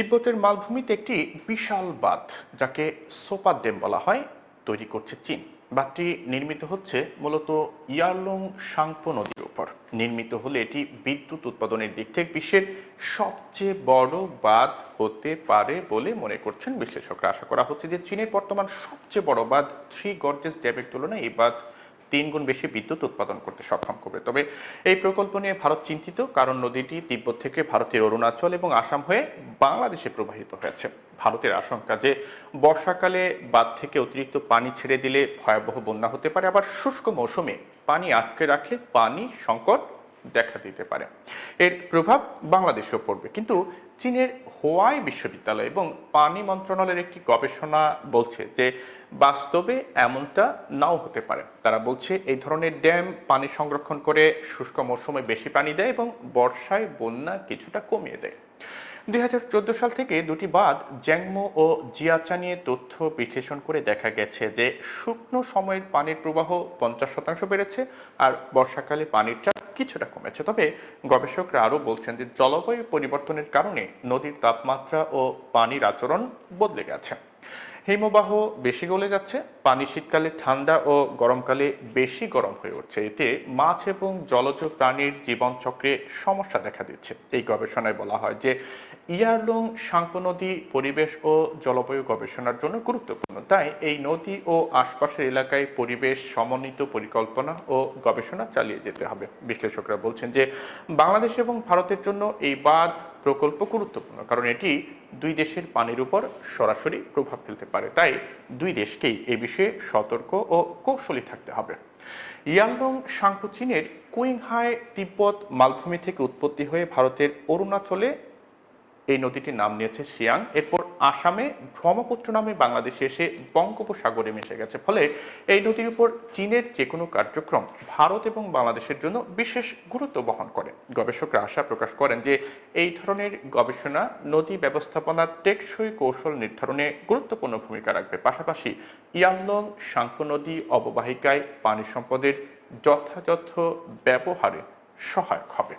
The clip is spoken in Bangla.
তিব্বতের মালভূমিতে একটি বিশাল বাঁধ, যাকে সোপার ড্যাম বলা হয়, তৈরি করছে চীন। বাঁধটি নির্মিত হচ্ছে মূলত ইয়ারলং সাংপো নদীর উপর। নির্মিত হলে এটি বিদ্যুৎ উৎপাদনের দিক থেকে বিশ্বের সবচেয়ে বড় বাঁধ হতে পারে বলে মনে করছেন বিশ্লেষকরা। আশা করা হচ্ছে যে চীনের বর্তমান সবচেয়ে বড় বাঁধ থ্রি গর্জেস ড্যামের তুলনায় এই বাঁধ তিন গুণ বেশি বিদ্যুৎ উৎপাদন করতে সক্ষম করবে। তবে এই প্রকল্প নিয়ে ভারত চিন্তিত, কারণ নদীটি তিব্বত থেকে ভারতের অরুণাচল এবং আসাম হয়ে বাংলাদেশে প্রবাহিত হয়েছে। ভারতের আশঙ্কা যে বর্ষাকালে বাঁধ থেকে অতিরিক্ত পানি ছেড়ে দিলে ভয়াবহ বন্যা হতে পারে, আবার শুষ্ক মৌসুমে পানি আটকে রাখলে পানি সংকট দেখা দিতে পারে। এর প্রভাব বাংলাদেশেও পড়বে। কিন্তু চীনের হোয়াই বিশ্ববিদ্যালয় এবং পানি মন্ত্রণালয়ের একটি গবেষণা বলছে যে বাস্তবে এমনটা নাও হতে পারে। তারা বলছে এই ধরনের ড্যাম পানি সংরক্ষণ করে শুষ্ক মৌসুমে বেশি পানি দেয় এবং বর্ষায় বন্যা কিছুটা কমিয়ে দেয়। দুই হাজার চোদ্দ সাল থেকে দুটি বাঁধ, জ্যাংমো ও জিয়াচা নিয়ে তথ্য বিশ্লেষণ করে দেখা গেছে যে শুকনো সময়ের পানির প্রবাহ পঞ্চাশ শতাংশ বেড়েছে আর বর্ষাকালে পানির চাপ কিছুটা কমেছে। তবে গবেষকরা আরও বলছেন যে জলবায়ু পরিবর্তনের কারণে নদীর তাপমাত্রা ও পানির আচরণ বদলে গেছে। হিমবাহ বেশি গলে যাচ্ছে, পানি শীতকালে ঠান্ডা ও গরমকালে বেশি গরম হয়ে উঠছে। এতে মাছ এবং জলজ প্রাণীর জীবনচক্রে সমস্যা দেখা দিচ্ছে। এই গবেষণায় বলা হয় যে ইয়ারলং সাংপো নদী পরিবেশ ও জলবায়ু গবেষণার জন্য গুরুত্বপূর্ণ। তাই এই নদী ও আশপাশের এলাকায় পরিবেশ সমন্বিত পরিকল্পনা ও গবেষণা চালিয়ে যেতে হবে। বিশ্লেষকরা বলছেন যে বাংলাদেশ এবং ভারতের জন্য এই বাঁধ প্রকল্প গুরুত্বপূর্ণ, কারণ এটি দুই দেশের পানির উপর সরাসরি প্রভাব ফেলতে পারে। তাই দুই দেশকেই এ বিষয়ে সতর্ক ও কৌশলী থাকতে হবে। ইয়াংলং সাংপু চীনের কুইংহাই তিব্বত মালভূমি থেকে উৎপত্তি হয়ে ভারতের অরুণাচলে এই নদীটির নাম নিয়েছে শিয়াং। এরপর আসামে ব্রহ্মপুত্র নামে বাংলাদেশে এসে বঙ্গোপসাগরে মিশে গেছে। ফলে এই নদীর উপর চীনের যে কোনো কার্যক্রম ভারত এবং বাংলাদেশের জন্য বিশেষ গুরুত্ব বহন করে। গবেষকরা আশা প্রকাশ করেন যে এই ধরনের গবেষণা নদী ব্যবস্থাপনার টেকসই কৌশল নির্ধারণে গুরুত্বপূর্ণ ভূমিকা রাখবে। পাশাপাশি ইয়াংলং সাংকো নদী অববাহিকায় পানি সম্পদের যথাযথ ব্যবহারে সহায়ক হবে।